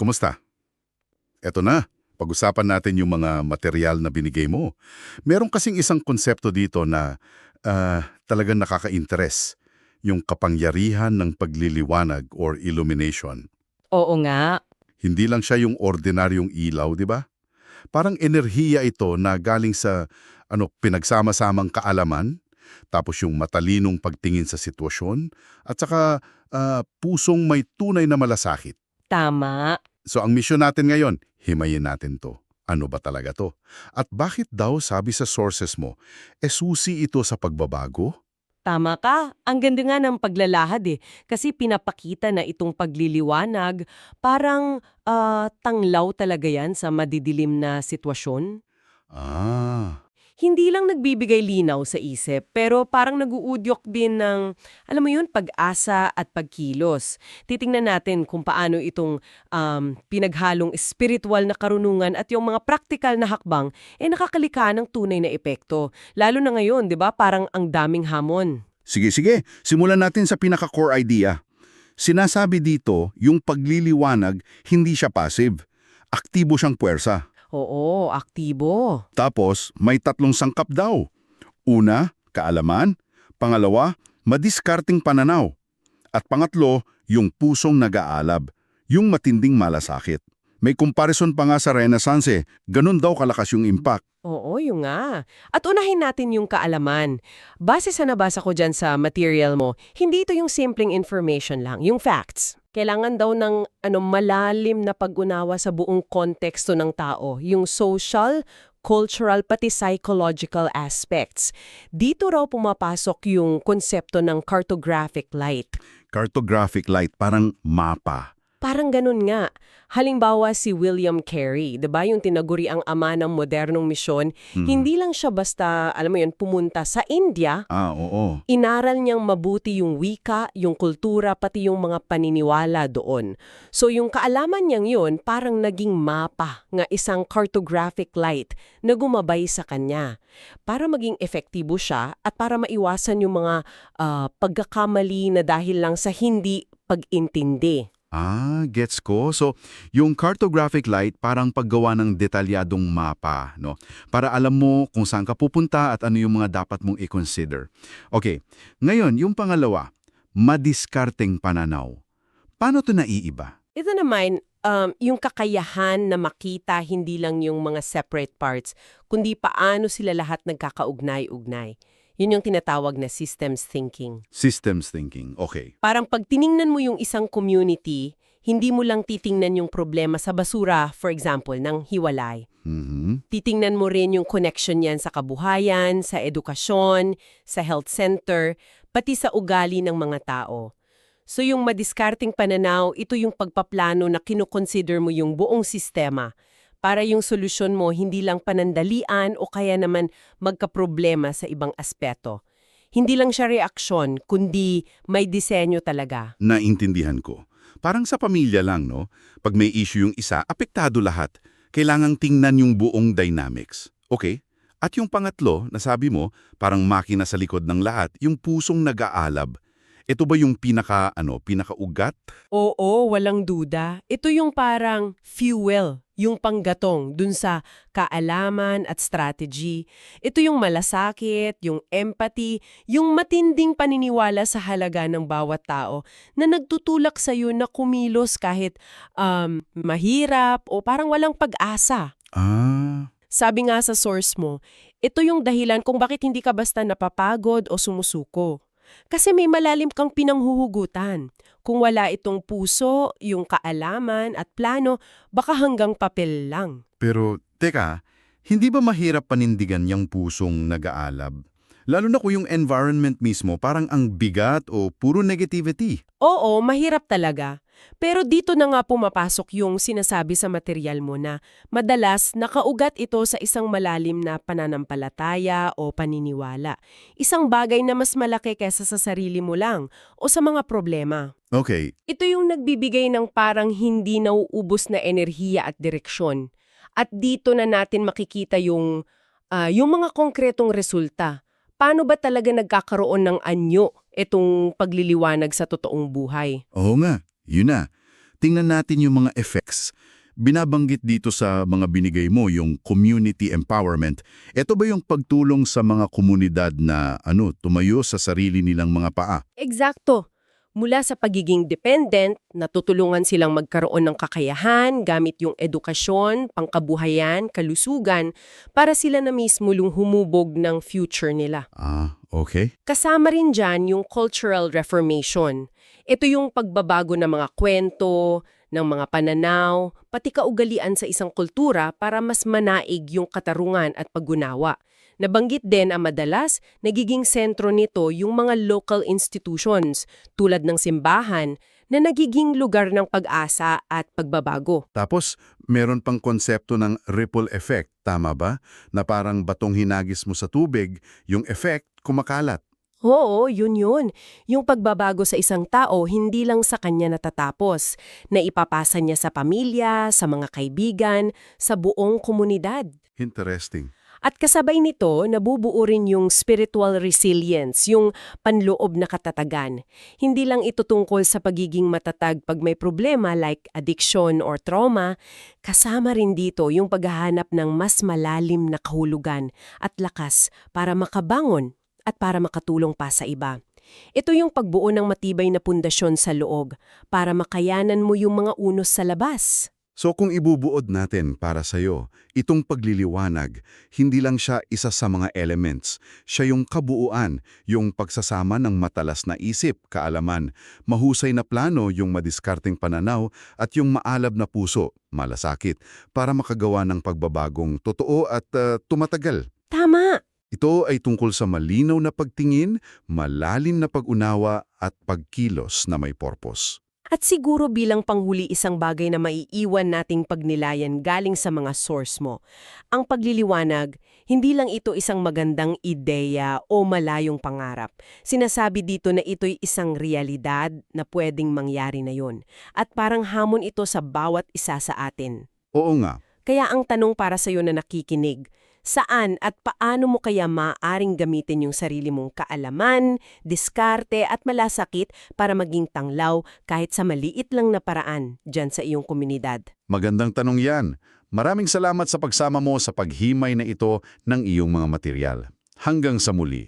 Kumusta? Eto na, pag-usapan natin yung mga material na binigay mo. Meron kasing isang konsepto dito na ah, talagang nakaka-interest, yung kapangyarihan ng pagliliwanag or illumination. Oo nga. Hindi lang siya yung ordinaryong ilaw, di ba? Parang enerhiya ito na galing sa ano pinagsama-samang kaalaman, tapos yung matalinong pagtingin sa sitwasyon, at saka ah, pusong may tunay na malasakit. Tama. So ang misyon natin ngayon, himayin natin to. Ano ba talaga to? At bakit daw sabi sa sources mo, e susi ito sa pagbabago? Tama ka. Ang ganda nga ng paglalahad eh. Kasi pinapakita na itong pagliliwanag, parang ah, tanglaw talaga yan sa madidilim na sitwasyon. Ah, Hindi lang nagbibigay linaw sa isip, pero parang naguudyok din ng, alam mo yun, pag-asa at pagkilos. Titingnan natin kung paano itong um, pinaghalong spiritual na karunungan at yung mga practical na hakbang eh nakakalika ng tunay na epekto. Lalo na ngayon, di ba, parang ang daming hamon. Sige, sige. Simulan natin sa pinaka-core idea. Sinasabi dito, yung pagliliwanag, hindi siya passive. Aktibo siyang puwersa. Oo, aktibo. Tapos, may tatlong sangkap daw. Una, kaalaman. Pangalawa, madiskarting pananaw. At pangatlo, yung pusong nag-aalab. Yung matinding malasakit. May comparison pa nga sa Renaissance eh. Ganun daw kalakas yung impact. Oo, yung nga. At unahin natin yung kaalaman. Base sa nabasa ko dyan sa material mo, hindi ito yung simpleng information lang, yung facts. Kailangan daw ng ano, malalim na pag-unawa sa buong konteksto ng tao, yung social, cultural, pati psychological aspects. Dito raw pumapasok yung konsepto ng cartographic light. Cartographic light, parang mapa. Parang ganun nga. Halimbawa si William Carey, 'di ba, yung tinaguri ang ama ng modernong misyon, hindi lang siya basta, alam mo yun, pumunta sa India, Ah, oo. inaral niyang mabuti yung wika, yung kultura, pati yung mga paniniwala doon. So yung kaalaman niyang yun, parang naging mapa nga isang cartographic light na gumabay sa kanya. Para maging efektibo siya at para maiwasan yung mga ah, pagkakamali na dahil lang sa hindi pag-intindi. Ah, gets ko. So, yung cartographic light parang paggawa ng detalyadong mapa, no? Para alam mo kung saan ka pupunta at ano yung mga dapat mong i-consider. Okay, ngayon, yung pangalawa, madiskarteng pananaw. Paano to naiiba? Ito naman, um, yung kakayahan na makita hindi lang yung mga separate parts, kundi paano sila lahat nagkakaugnay-ugnay. Yun yung tinatawag na systems thinking. Systems thinking. Okay. Parang pag tiningnan mo yung isang community, hindi mo lang titingnan yung problema sa basura, for example, ng hiwalay. Mhm. Titingnan mo rin yung connection yan sa kabuhayan, sa edukasyon, sa health center, pati sa ugali ng mga tao. So yung madiskarting pananaw, ito yung pagpaplano na kinukonsider mo yung buong sistema para yung solusyon mo hindi lang panandalian o kaya naman magkaproblema sa ibang aspeto. Hindi lang siya reaksyon, kundi may disenyo talaga. Naintindihan ko. Parang sa pamilya lang, no? Pag may issue yung isa, apektado lahat. Kailangang tingnan yung buong dynamics. Okay? At yung pangatlo, nasabi mo, parang makina sa likod ng lahat, yung pusong nag-aalab. Ito ba yung pinaka, ano, pinakaugat? Oo, walang duda. Ito yung parang fuel, yung panggatong dun sa kaalaman at strategy. Ito yung malasakit, yung empathy, yung matinding paniniwala sa halaga ng bawat tao na nagtutulak sa'yo na kumilos kahit um, mahirap o parang walang pag-asa. Ah, Sabi nga sa source mo, ito yung dahilan kung bakit hindi ka basta napapagod o sumusuko. Kasi may malalim kang pinanghuhugutan. Kung wala itong puso, yung kaalaman at plano, baka hanggang papel lang. pero teka, hindi ba mahirap panindigan yung pusong nag-aalab? Lalo na kung yung environment mismo parang ang bigat o puro negativity. Oo, mahirap talaga. Pero dito na nga pumapasok yung sinasabi sa material mo na madalas nakaugat ito sa isang malalim na pananampalataya o paniniwala. Isang bagay na mas malaki kesa sa sarili mo lang o sa mga problema. Okay, Ito yung nagbibigay ng parang hindi nauubos na enerhiya at direksyon. At dito na natin makikita yung, ah, yung mga konkretong resulta. Paano ba talaga nagkakaroon ng anyo itong pagliliwanag sa totoong buhay? Oo nga, yun na. tingnan natin yung mga effects. Binabanggit dito sa mga binigay mo yung community empowerment. Ito ba yung pagtulong sa mga komunidad na ano, tumayo sa sarili nilang mga paa? Eksakto. Mula sa pagiging dependent, natutulungan silang magkaroon ng kakayahan gamit yung edukasyon, pangkabuhayan, kalusugan para sila na mismo lung humubog ng future nila. Ah, okay. Kasama rin dyan yung cultural reformation. Ito yung pagbabago ng mga kwento, ng mga pananaw, pati kaugalian sa isang kultura para mas manaig yung katarungan at paggunawa. Nabanggit din ang madalas, nagiging sentro nito yung mga local institutions tulad ng simbahan na nagiging lugar ng pag-asa at pagbabago. Tapos, meron pang konsepto ng ripple effect, tama ba? Na parang batong hinagis mo sa tubig, yung effect kumakalat. Oo, yun yun. Yung pagbabago sa isang tao, hindi lang sa kanya natatapos. Naipapasa niya sa pamilya, sa mga kaibigan, sa buong komunidad. Interesting. At kasabay nito, nabubuo rin yung spiritual resilience, yung panloob na katatagan. Hindi lang ito tungkol sa pagiging matatag pag may problema like addiction or trauma, kasama rin dito yung paghahanap ng mas malalim na kahulugan at lakas para makabangon at para makatulong pa sa iba. Ito yung pagbuo ng matibay na pundasyon sa loob para makayanan mo yung mga unos sa labas. So kung ibubuod natin para sa'yo, itong pagliliwanag, hindi lang siya isa sa mga elements. Siya yung kabuuan, yung pagsasama ng matalas na isip, kaalaman, mahusay na plano, yung madiskarteng pananaw, at yung maalab na puso, malasakit, para makagawa ng pagbabagong totoo at uh, tumatagal. Tama! Ito ay tungkol sa malinaw na pagtingin, malalim na pag-unawa at pagkilos na may purpose. At siguro bilang panghuli isang bagay na maiiwan nating pagnilayan galing sa mga source mo. Ang pagliliwanag, hindi lang ito isang magandang ideya o malayong pangarap. Sinasabi dito na ito'y isang realidad na pwedeng mangyari na yon. At parang hamon ito sa bawat isa sa atin. Oo nga, Kaya ang tanong para sa iyo na nakikinig, saan at paano mo kaya maaaring gamitin yung sarili mong kaalaman, diskarte at malasakit para maging tanglaw kahit sa maliit lang na paraan dyan sa iyong komunidad? magandang tanong yan. Maraming salamat sa pagsama mo sa paghimay na ito ng iyong mga material. Hanggang sa muli.